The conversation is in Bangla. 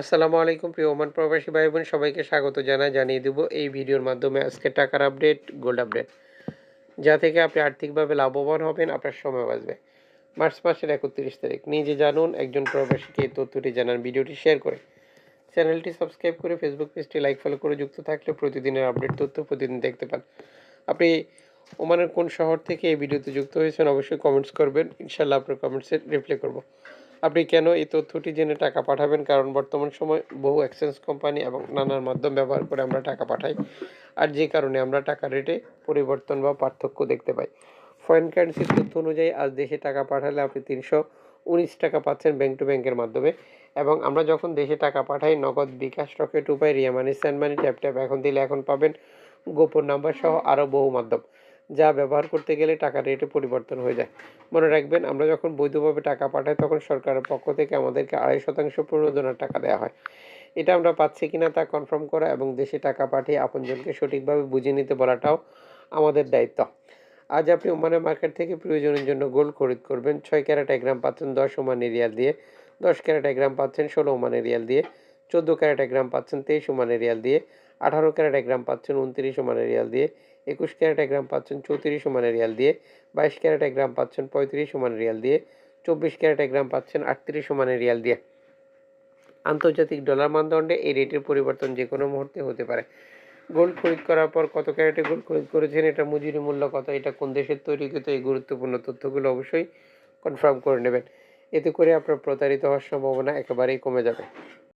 আসসালামু আলাইকুম, প্রিয় ওমান প্রবাসী ভাই বোন সবাইকে স্বাগত জানাই, জানিয়ে দেব এই ভিডিওর মাধ্যমে আজকে টাকার আপডেট, গোল্ড আপডেট, যা থেকে আপনি আর্থিকভাবে লাভবান হবেন, আপনার সময় বাঁচবে। মার্চ মাসের একত্রিশ তারিখ, নিজে জানুন, একজন প্রবাসীকে এই তথ্যটি জানান, ভিডিওটি শেয়ার করে। চ্যানেলটি সাবস্ক্রাইব করে ফেসবুক পেজটি লাইক, ফলো করে যুক্ত থাকলে প্রতিদিনের আপডেট তথ্য প্রতিদিন দেখতে পান। আপনি ওমানের কোন শহর থেকে এই ভিডিওতে যুক্ত হয়েছেন, অবশ্যই কমেন্টস করবেন ইনশাল্লাহ আপনার কমেন্টসে রিপ্লাই করব। আপনি কেন এই তথ্যটি জেনে টাকা পাঠাবেন? কারণ বর্তমান সময় বহু এক্সচেঞ্জ কোম্পানি এবং নানান মাধ্যম ব্যবহার করে আমরা টাকা পাঠাই। আর যে কারণে আমরা টাকা রেটে পরিবর্তন বা পার্থক্য দেখতে পাই। ফরেন কারেন্সির তথ্য অনুযায়ী আজ দেশে টাকা পাঠালে আপনি তিনশো উনিশ টাকা পাচ্ছেন ব্যাংক টু ব্যাংকের মাধ্যমে। এবং আমরা যখন দেশে টাকা পাঠাই, Nagad bKash, Rocket Upay Ria Money send money Tap Tap এখন দিলে এখন পাবেন গোপন নাম্বার সহ আরও বহু মাধ্যম। যা ব্যবহার করতে গেলে টাকা রেটে পরিবর্তন হয়ে যায়। মনে রাখবেন, আমরা যখন বৈধভাবে টাকা পাঠাই, তখন সরকারের পক্ষ থেকে আমাদেরকে আড়াই শতাংশ প্রণোদনার টাকা দেওয়া হয়। এটা আমরা পাচ্ছি কিনা তা কনফার্ম করা এবং দেশে টাকা পাঠিয়ে আপনজনকে সঠিকভাবে বুঝে নিতে বলাটাও আমাদের দায়িত্ব। আজ আপনি ওমানের মার্কেট থেকে প্রয়োজনের জন্য গোল্ড খরিদ করবেন। ছয় ক্যারেট এক গ্রাম পাচ্ছেন দশ ওমানি রিয়াল দিয়ে। দশ ক্যারেট এক গ্রাম পাচ্ছেন ষোলো ওমানি রিয়াল দিয়ে। চোদ্দ ক্যারেট এক গ্রাম পাচ্ছেন তেইশ ওমানি রিয়াল দিয়ে। আঠারো ক্যারেট এক গ্রাম পাচ্ছেন উনত্রিশ ওমানি রিয়াল দিয়ে, একুশ ক্যারেট এক গ্রাম পাচ্ছেন চৌত্রিশ ওমানি রিয়াল দিয়ে, বাইশ ক্যারেট এক গ্রাম পাচ্ছেন পঁয়ত্রিশ ওমানি রিয়াল দিয়ে, চব্বিশ ক্যারেট এক গ্রাম পাচ্ছেন আটত্রিশ ওমানি রিয়াল দিয়ে। আন্তর্জাতিক ডলার মানদণ্ডে এই রেটের পরিবর্তন যে কোনো মুহূর্তে হতে পারে। গোল্ড খরিদ করার পর কত ক্যারেটে গোল্ড খরিদ করেছেন এটা মজুরি মূল্য কত এটা কোন দেশের তৈরি তৈরিকৃত এই গুরুত্বপূর্ণ তথ্যগুলো অবশ্যই কনফার্ম করে নেবেন। এতে করে আপনার প্রতারিত হওয়ার সম্ভাবনা একেবারেই কমে যাবে।